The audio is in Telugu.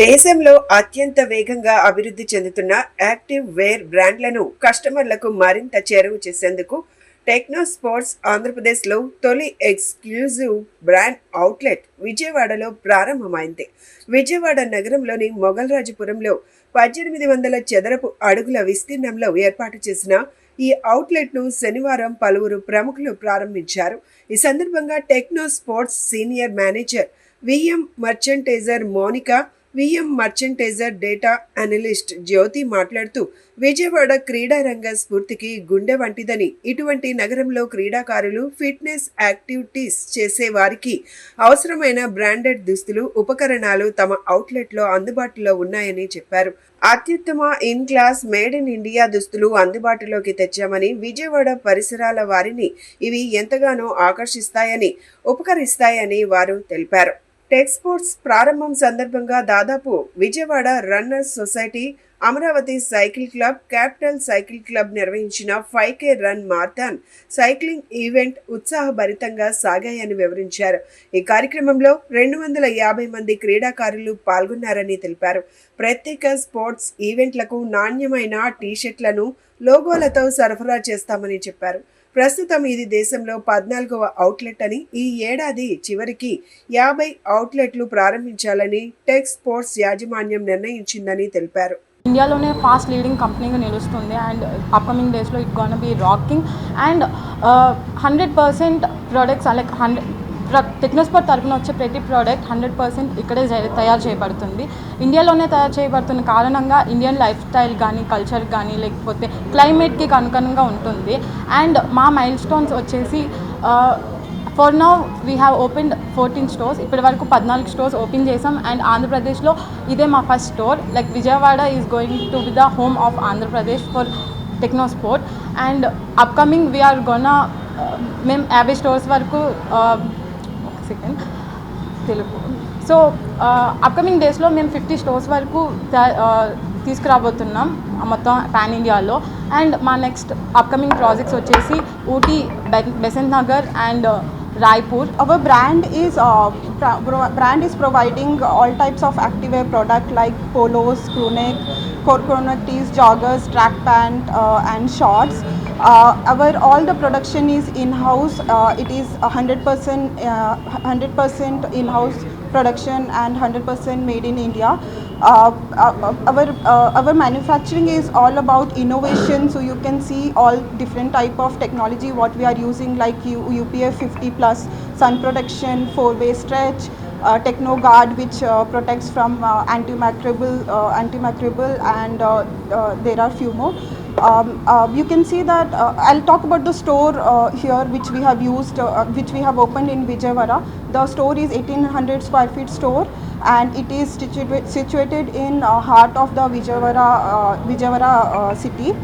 దేశంలో అత్యంత వేగంగా అభివృద్ధి చెందుతున్న యాక్టివ్ వేర్ బ్రాండ్లను కస్టమర్లకు మరింత చేరువ చేసేందుకు టెక్నో స్పోర్ట్స్ ఆంధ్రప్రదేశ్లో తొలి ఎక్స్క్లూజివ్ బ్రాండ్ అవుట్లెట్ విజయవాడలో ప్రారంభమైంది. విజయవాడ నగరంలోని మొగల్రాజపురంలో పద్దెనిమిది వందల చదరపు అడుగుల విస్తీర్ణంలో ఏర్పాటు చేసిన ఈ అవుట్లెట్ను శనివారం పలువురు ప్రముఖులు ప్రారంభించారు. ఈ సందర్భంగా Techno Sports senior manager VM merchandiser Monika VM merchandiser data analyst Jyothi మాట్లాడుతూ విజయవాడ క్రీడారంగ స్ఫూర్తికి గుండె వంటిదని ఇటువంటి నగరంలో క్రీడాకారులు ఫిట్నెస్ యాక్టివిటీస్ చేసే వారికి అవసరమైన బ్రాండెడ్ దుస్తులు ఉపకరణాలు తమ అవుట్లెట్లో అందుబాటులో ఉన్నాయని చెప్పారు. అత్యుత్తమ in class made in India దుస్తులు అందుబాటులోకి తెచ్చామని విజయవాడ పరిసరాల వారిని ఇవి ఎంతగానో ఆకర్షిస్తాయని ఉపకరిస్తాయని వారు తెలిపారు. టెక్స్పోర్ట్స్ ప్రారంభం సందర్భంగా దాదాపు Vijayawada runners society Amaravati cycle club capital cycle club నిర్వహించిన five K run marathon cycling event ఉత్సాహభరితంగా సాగాయని వివరించారు. ఈ కార్యక్రమంలో రెండు వందల యాభై మంది క్రీడాకారులు పాల్గొన్నారని తెలిపారు. ప్రత్యేక స్పోర్ట్స్ ఈవెంట్లకు నాణ్యమైన టీషర్ట్లను లోగోలతో సరఫరా చేస్తామని చెప్పారు. ప్రస్తుతం ఇది దేశంలో పద్నాలుగవ అవుట్లెట్ అని ఈ ఏడాది చివరికి యాభై అవుట్లెట్లు ప్రారంభించాలని టెక్ స్పోర్ట్స్ యాజమాన్యం నిర్ణయించిందని తెలిపారు. ఇండియాలోనే ఫాస్ట్ లీడింగ్ కంపెనీగా నిలుస్తుంది అండ్ అప్కమింగ్ డేస్లో it gonna be rocking and hundred percent products like hundred Technosport తరపున వచ్చే ప్రతి ప్రోడక్ట్ హండ్రెడ్ పర్సెంట్ ఇక్కడే తయారు చేయబడుతుంది. ఇండియాలోనే తయారు చేయబడుతున్న కారణంగా ఇండియన్ లైఫ్ స్టైల్ కానీ కల్చర్ కానీ లేకపోతే క్లైమేట్కి కనుకనంగా ఉంటుంది. అండ్ మా మైల్ స్టోన్స్ వచ్చేసి for now we have opened fourteen stores ఇప్పటి వరకు పద్నాలుగు స్టోర్స్ ఓపెన్ చేసాం అండ్ ఆంధ్రప్రదేశ్లో ఇదే మా first store like Vijayawada is going to be the home of Andhra Pradesh for Techno Sport and upcoming we're gonna మేము యాభై స్టోర్స్ వరకు సెకండ్ తెలుగు. సో అప్కమింగ్ డేస్లో మేము ఫిఫ్టీ స్టోర్స్ వరకు uh, తీసుకురాబోతున్నాం మొత్తం పాన్ ఇండియాలో అండ్ మా నెక్స్ట్ అప్కమింగ్ ప్రాజెక్ట్స్ వచ్చేసి ఊటీ బె- Besant Nagar and Raipur. Our brand is uh, brand is providing all types of activewear product like polos, crew neck, core neck tees, joggers, track pant, uh, and shorts. Uh, our all the production is in house. Uh, it is 100% uh, 100% in house production and 100% made in India. Uh, uh, our uh, our manufacturing is all about innovation. So you can see all different type of technology what we are using like U- UPF 50 plus sun protection, four way stretch, uh, Techno Guard which uh, protects from uh, antimicrobial uh, antimicrobial and uh, uh, there are few more. Um, uh, you can see that uh, I'll talk about the store uh, here which we have used uh, which we have opened in Vijayawada. The store is 1800 square feet store and it is situa- situated in uh, heart of the Vijayawada, uh, Vijayawada uh, city.